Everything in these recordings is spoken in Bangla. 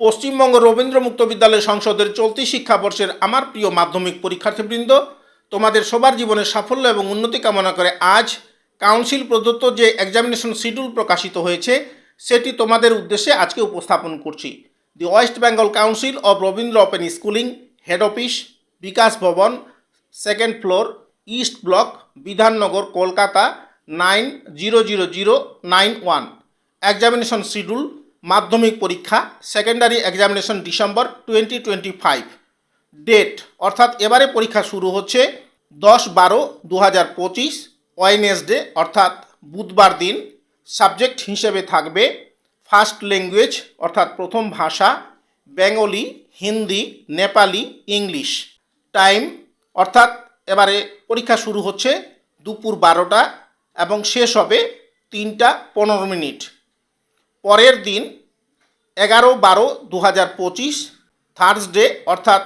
পশ্চিমবঙ্গ রবীন্দ্র মুক্ত বিদ্যালয় সংসদের চলতি শিক্ষাবর্ষের আমার প্রিয় মাধ্যমিক পরীক্ষার্থীবৃন্দ, তোমাদের সবার জীবনের সাফল্য এবং উন্নতি কামনা করে আজ কাউন্সিল প্রদত্ত যে এক্সামিনেশন শিডিউল প্রকাশিত হয়েছে, সেটি তোমাদের উদ্দেশ্যে আজকে উপস্থাপন করছি। The West Bengal council of Rabindra open schooling head office Bikash Bhavan second floor east block Bidhannagar Kolkata nine zero zero zero nine one examination schedule Madhyamik পরীক্ষা secondary examination December twenty twenty five date অর্থাৎ এবারে পরীক্ষা শুরু হচ্ছে দশ বারো দু হাজার পঁচিশ ওয়েনেসডে অর্থাৎ বুধবার দিন। সাবজেক্ট হিসেবে থাকবে ফার্স্ট ল্যাঙ্গুয়েজ অর্থাৎ প্রথম ভাষা, Bengali, Hindi, Nepali, English. Time অর্থাৎ এবারে পরীক্ষা শুরু হচ্ছে দুপুর বারোটা এবং শেষ হবে তিনটা পনেরো মিনিট। পরের দিন এগারো বারো দু হাজার পঁচিশ থার্সডে অর্থাৎ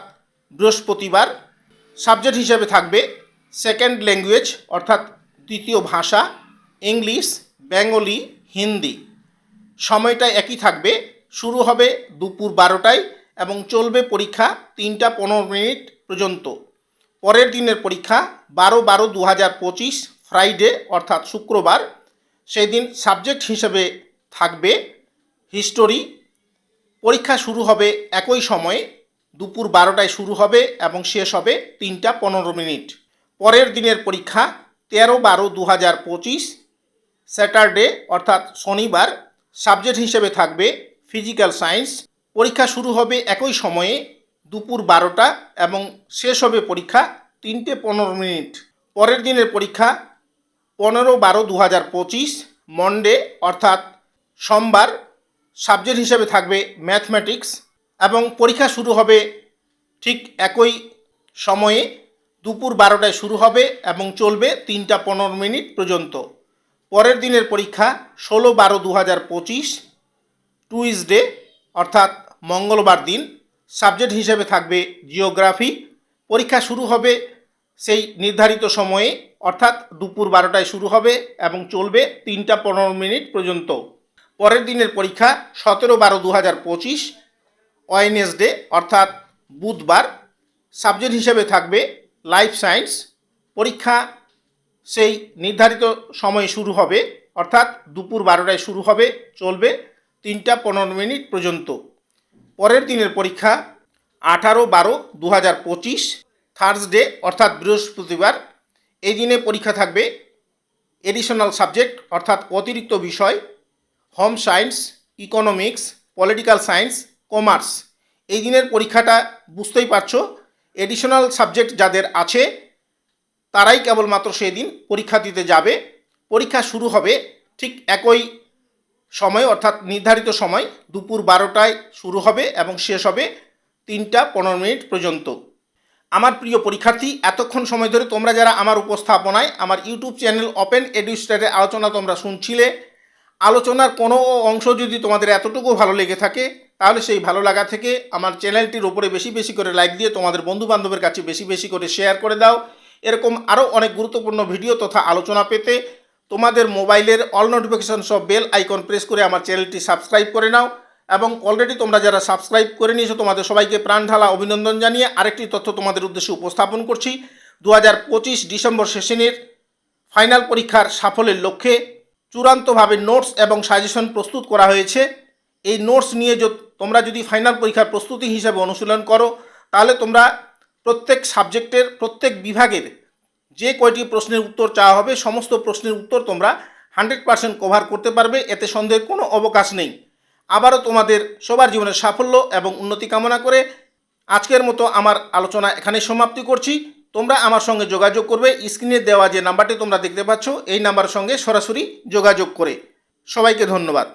বৃহস্পতিবার সাবজেক্ট হিসেবে থাকবে সেকেন্ড ল্যাঙ্গুয়েজ অর্থাৎ দ্বিতীয় ভাষা ইংলিশ বেঙ্গলি হিন্দি সময়টা একই থাকবে, শুরু হবে দুপুর বারোটায় এবং চলবে পরীক্ষা তিনটা পনেরো মিনিট পর্যন্ত। পরের দিনের পরীক্ষা বারো বারো দু হাজার পঁচিশ ফ্রাইডে অর্থাৎ শুক্রবার। সেই দিন সাবজেক্ট হিসেবে থাকবে। হিস্টোরি পরীক্ষা শুরু হবে একই সময়ে, দুপুর বারোটায় শুরু হবে এবং শেষ হবে তিনটা পনেরো মিনিট। পরের দিনের পরীক্ষা তেরো বারো দু হাজার পঁচিশ, স্যাটারডে অর্থাৎ শনিবার, সাবজেক্ট হিসেবে থাকবে ফিজিক্যাল সায়েন্স। পরীক্ষা শুরু হবে একই সময়ে, দুপুর বারোটা এবং শেষ হবে পরীক্ষা তিনটে পনেরো মিনিট। পরের দিনের পরীক্ষা পনেরো বারো দু হাজার পঁচিশ, মন্ডে অর্থাৎ সোমবার সাবজেক্ট হিসেবে থাকবে ম্যাথমেটিক্স এবং পরীক্ষা শুরু হবে ঠিক একই সময়ে দুপুর বারোটায় শুরু হবে এবং চলবে তিনটা পনেরো মিনিট পর্যন্ত। পরের দিনের পরীক্ষা ষোলো বারো দু হাজার পঁচিশ, টুইসডে, অর্থাৎ মঙ্গলবার দিন সাবজেক্ট হিসেবে থাকবে জিওগ্রাফি। পরীক্ষা শুরু হবে সেই নির্ধারিত সময়ে, অর্থাৎ দুপুর বারোটায় শুরু হবে এবং চলবে তিনটা পনেরো মিনিট পর্যন্ত। পরের দিনের পরীক্ষা সতেরো বারো দু হাজার পঁচিশ, ওয়েনেসডে, অর্থাৎ বুধবার। সাবজেক্ট হিসেবে থাকবে লাইফ সায়েন্স। পরীক্ষা সেই নির্ধারিত সময়ে শুরু হবে, অর্থাৎ দুপুর বারোটায় শুরু হবে, চলবে তিনটা পনেরো মিনিট পর্যন্ত। পরের দিনের পরীক্ষা আঠারো বারো দু হাজার পঁচিশ, থার্সডে, অর্থাৎ বৃহস্পতিবার। এই দিনে পরীক্ষা থাকবে এডিশনাল সাবজেক্ট, অর্থাৎ অতিরিক্ত বিষয় home science economics political science commerce এই দিনের পরীক্ষাটা বুঝতেই পারছ। এডিশনাল সাবজেক্ট যাদের আছে, তারাই কেবলমাত্র সেই দিন পরীক্ষা দিতে যাবে। পরীক্ষা শুরু হবে ঠিক একই সময়, অর্থাৎ নির্ধারিত সময় দুপুর বারোটায় শুরু হবে এবং শেষ হবে তিনটা পনেরো মিনিট পর্যন্ত। আমার প্রিয় পরীক্ষার্থী, এতক্ষণ সময় ধরে তোমরা যারা আমার উপস্থাপনায়, আমার ইউটিউব চ্যানেল ওপেন এডুস্টারের আলোচনা তোমরা শুনছিলে আলোচনার কোনো অংশ যদি তোমাদের এতটুকু ভালো লেগে থাকে, তাহলে সেই ভালো লাগা থেকে আমার চ্যানেলটির ওপরে বেশি বেশি করে লাইক দিয়ে তোমাদের বন্ধু বান্ধবের কাছে বেশি বেশি করে শেয়ার করে দাও। এরকম আরও অনেক গুরুত্বপূর্ণ ভিডিও তথা আলোচনা পেতে তোমাদের মোবাইলের অল নোটিফিকেশন সব বেল আইকন প্রেস করে আমার চ্যানেলটি সাবস্ক্রাইব করে নাও এবং অলরেডি তোমরা যারা সাবস্ক্রাইব করে নিয়েছো, তোমাদের সবাইকে প্রাণ ঢালা অভিনন্দন জানিয়ে আরেকটি তথ্য তোমাদের উদ্দেশ্যে উপস্থাপন করছি। দু হাজার পঁচিশ ডিসেম্বর সেশনের ফাইনাল পরীক্ষার সাফল্যের লক্ষ্যে চূড়ান্তভাবে নোটস এবং সাজেশন প্রস্তুত করা হয়েছে। এই নোটস নিয়ে তোমরা যদি ফাইনাল পরীক্ষার প্রস্তুতি হিসাবে অনুশীলন করো, তাহলে তোমরা প্রত্যেক সাবজেক্টের, প্রত্যেক বিভাগের যে কয়টি প্রশ্নের উত্তর চাওয়া হবে, সমস্ত প্রশ্নের উত্তর তোমরা হান্ড্রেড পার্সেন্ট কভার করতে পারবে, এতে সন্দেহের কোনো অবকাশ নেই। আবারও তোমাদের সবার জীবনের সাফল্য এবং উন্নতি কামনা করে আজকের মতো আমার আলোচনা এখানে সমাপ্তি করছি। তোমরা আমার সঙ্গে যোগাযোগ করবে। স্ক্রিনে দেওয়া যে নাম্বারটি তোমরা দেখতে পাচ্ছ, এই নাম্বারের সঙ্গে সরাসরি যোগাযোগ করে। সবাইকে ধন্যবাদ।